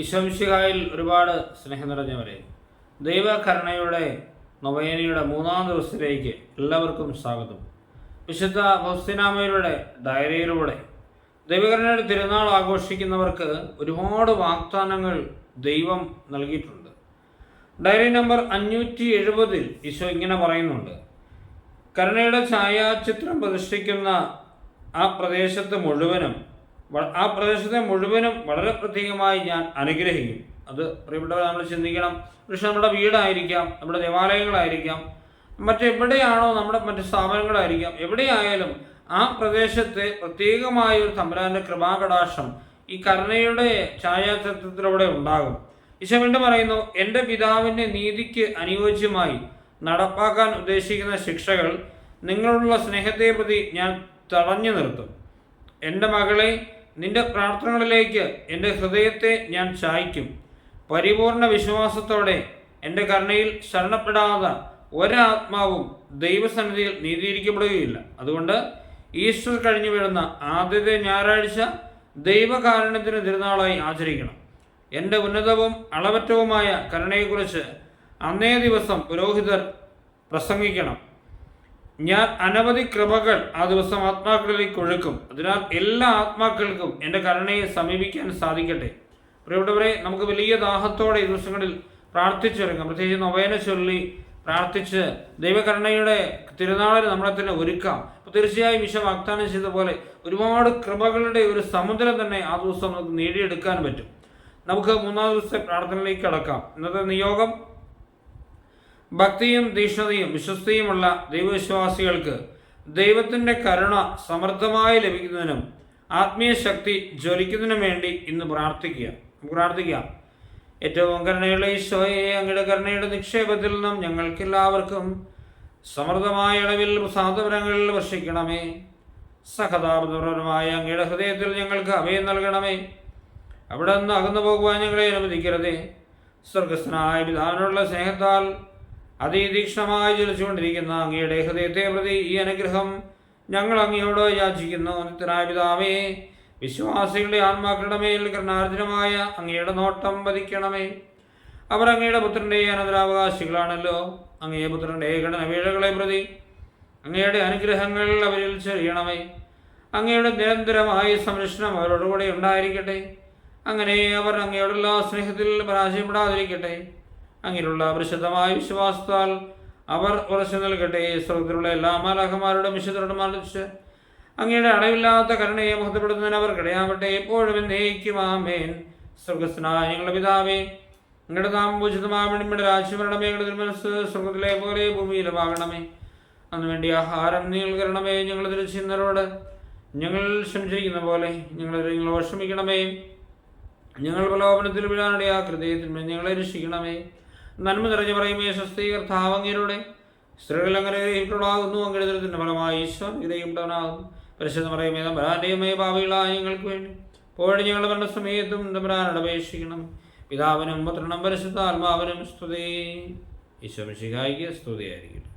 ഈശോംശിഹായിൽ ഒരുപാട് സ്നേഹം നിറഞ്ഞവരെ ദൈവകരുണയുടെ നൊവേനയുടെ മൂന്നാം ദിവസത്തിലേക്ക് എല്ലാവർക്കും സ്വാഗതം. വിശുദ്ധ ഭൗസ്തിനാമയുടെ ഡയറിയിലൂടെ ദൈവകരുണയുടെ തിരുനാൾ ആഘോഷിക്കുന്നവർക്ക് ഒരുപാട് വാഗ്ദാനങ്ങൾ ദൈവം നൽകിയിട്ടുണ്ട്. ഡയറി നമ്പർ അഞ്ഞൂറ്റി എഴുപതിൽ ഈശോ ഇങ്ങനെ പറയുന്നുണ്ട് കരുണയുടെ ഛായാചിത്രം പ്രതിഷ്ഠിക്കുന്ന ആ പ്രദേശത്ത് മുഴുവനും ആ പ്രദേശത്തെ മുഴുവനും വളരെ പ്രത്യേകമായി ഞാൻ അനുഗ്രഹിക്കും. അത് പ്രിയപ്പെട്ടവർ നമ്മൾ ചിന്തിക്കണം. പക്ഷെ നമ്മുടെ വീടായിരിക്കാം നമ്മുടെ ദേവാലയങ്ങളായിരിക്കാം മറ്റെവിടെയാണോ നമ്മുടെ മറ്റ് സ്ഥാപനങ്ങളായിരിക്കാം എവിടെയായാലും ആ പ്രദേശത്തെ പ്രത്യേകമായ ഒരു തമ്പരാന്റെ കൃപാകടാക്ഷം ഈ കരുണയുടെ ഛായാചിത്രത്തിലൂടെ ഉണ്ടാകും. ഈശോ വീണ്ടും പറയുന്നു എന്റെ പിതാവിന്റെ നീതിക്ക് അനുയോജ്യമായി നടപ്പാക്കാൻ ഉദ്ദേശിക്കുന്ന ശിക്ഷകൾ നിങ്ങളുള്ള സ്നേഹത്തെ പ്രതി ഞാൻ തടഞ്ഞു നിർത്തും. എന്റെ മകളെ നിന്റെ പ്രാർത്ഥനകളിലേക്ക് എന്റെ ഹൃദയത്തെ ഞാൻ ചായ്ക്കും. പരിപൂർണ വിശ്വാസത്തോടെ എന്റെ കരുണയിൽ ശരണപ്പെടാതെ ഒരാത്മാവും ദൈവസന്നിധിയിൽ നീതിയിരിക്കപ്പെടുകയില്ല. അതുകൊണ്ട് ഈസ്റ്റർ കഴിഞ്ഞു വീഴുന്ന ആദ്യത്തെ ഞായറാഴ്ച ദൈവകാരുണ്യത്തിന് തിരുനാളായി ആചരിക്കണം. എന്റെ ഉന്നതവും അളവറ്റവുമായ കരുണയെക്കുറിച്ച് അന്നേ ദിവസം പുരോഹിതർ പ്രസംഗിക്കണം. ഞാൻ അനവധി കൃപകൾ ആ ദിവസം ആത്മാക്കളിലേക്ക് ഒഴുക്കും അതിനാൽ എല്ലാ ആത്മാക്കൾക്കും എന്റെ കരുണയെ സമീപിക്കാൻ സാധിക്കട്ടെ. പ്രിയപ്പെട്ടവരെ നമുക്ക് വലിയ ദാഹത്തോടെ ഈ ദിവസങ്ങളിൽ പ്രാർത്ഥിച്ചിറങ്ങാം പ്രത്യേകിച്ച് നൊവേന ചൊല്ലി പ്രാർത്ഥിച്ച് ദൈവകരുണയുടെ തിരുനാളിന് നമ്മളെ തന്നെ ഒരുക്കാം. അപ്പോൾ തീർച്ചയായും വിശ്വ വാഗ്ദാനം ചെയ്ത പോലെ ഒരുപാട് കൃപകളുടെ ഒരു സമുദ്രം തന്നെ ആ ദിവസം നമുക്ക് നേടിയെടുക്കാൻ പറ്റും. നമുക്ക് മൂന്നാം ദിവസത്തെ പ്രാർത്ഥനയിലേക്ക് കടക്കാം. ഇന്നത്തെ നിയോഗം ഭക്തിയും തീക്ഷ്ണതയും വിശ്വസ്തയുമുള്ള ദൈവവിശ്വാസികൾക്ക് ദൈവത്തിന്റെ കരുണ സമൃദ്ധമായി ലഭിക്കുന്നതിനും ആത്മീയ ശക്തി ജ്വലിക്കുന്നതിനും വേണ്ടി ഇന്ന് പ്രാർത്ഥിക്കുക. നമുക്ക് പ്രാർത്ഥിക്കാം. ഏറ്റവും കരുണയുള്ള ഈശോയെ അങ്ങയുടെ കരുണയുടെ നിക്ഷേപത്തിൽ നിന്നും ഞങ്ങൾക്കെല്ലാവർക്കും സമൃദ്ധമായ അളവിൽ സാധവരങ്ങളിൽ വർഷിക്കണമേ. സഹതാപതപരമായ അങ്ങയുടെ ഹൃദയത്തിൽ ഞങ്ങൾക്ക് അഭയം നൽകണമേ. അവിടെ നിന്ന് അകന്നു പോകുവാൻ ഞങ്ങളെ അനുവദിക്കരുതേ. സ്വർഗസ്ഥനായ പിതാവിനുള്ള സ്നേഹത്താൽ അതിതീക്ഷ്ണമായി ജലിച്ചുകൊണ്ടിരിക്കുന്ന അങ്ങയുടെ ഹൃദയത്തെ പ്രതി ഈ അനുഗ്രഹം ഞങ്ങൾ അങ്ങയോട് യാചിക്കുന്നു. നിത്യനായ പിതാവേ വിശ്വാസികളുടെ ആത്മാക്കളുടെ മേൽ കരുണാർജനമായ അങ്ങയുടെ നോട്ടം പതിക്കണമേ. അവർ അങ്ങയുടെ പുത്രന്റെ അനന്തരാവകാശികളാണല്ലോ. അങ്ങയെ പുത്രന്റെ ഗണനവീഴകളെ പ്രതി അങ്ങയുടെ അനുഗ്രഹങ്ങൾ അവരിൽ ചെറിയണമേ. അങ്ങയുടെ നിരന്തരമായ സംരക്ഷണം അവരോടുകൂടെ ഉണ്ടായിരിക്കട്ടെ. അങ്ങനെ അവർ അങ്ങയോടുള്ള സ്നേഹത്തിൽ പരാജയപ്പെടാതിരിക്കട്ടെ. അങ്ങനെയുള്ള പരിശുദ്ധമായ വിശ്വാസത്താൽ അവർ ഉറച്ചു നൽകട്ടെ. സ്വർഗത്തിലുള്ള എല്ലാ മാലാഖമാരുടെ വിശുദ്ധരുടെ മറിച്ച് അങ്ങയുടെ അളവില്ലാത്ത കരുണയെ മുഖത്തപ്പെടുന്നതിന് അവർ കിടയാവട്ടെ എപ്പോഴും എന്നേക്കും ആമേൻ. സ്വർഗസ്നായ ഞങ്ങളുടെ പിതാവേ നിങ്ങളുടെ നാം പൂജിതമാവണം ഇവിടെ രാജ്യമരണമേ ഞങ്ങളുടെ തിരുമനസ് സ്വർഗത്തിലെ പോലെ ഭൂമിയിലുമാകണമേ. അന്ന് വേണ്ടി ആഹാരം നീൽകരണമേ കരണമേ ഞങ്ങൾ തിരിച്ചുന്നവരോട് ഞങ്ങൾ ക്ഷമിച്ചിരിക്കുന്ന പോലെ ഞങ്ങൾ നിങ്ങൾ ക്ഷമിക്കണമേ. ഞങ്ങൾ പ്രലോഭനത്തിൽ വിടാനിടയാ ഹൃദയത്തിൽ ഞങ്ങളെ രക്ഷിക്കണമേ. നന്മ നിറഞ്ഞു പറയുമേ സ്വസ്ഥീകർത്താവങ്ങരുടെ സ്ത്രീകൾ അങ്ങനെ ഗ്രഹിക്കപ്പെടാകുന്നു അങ്ങനെ ഫലമായി ഈശ്വർ ഗ്രഹിക്കപ്പെടാനാകുന്നു പരിശുദ്ധം പറയുമേ തമ്പരാന്റെയുമേ ഭാവികളായ ഞങ്ങൾക്ക് വേണ്ടി. പോഴി ഞങ്ങൾ വരുന്ന സമയത്തും തമ്പരാനോട് അപേക്ഷിക്കണം. പിതാവിനും പുത്രനും പരിശുദ്ധ ആത്മാവിനും സ്തുതി. ഈശോ ശിഖായിക്ക് സ്തുതിയായിരിക്കും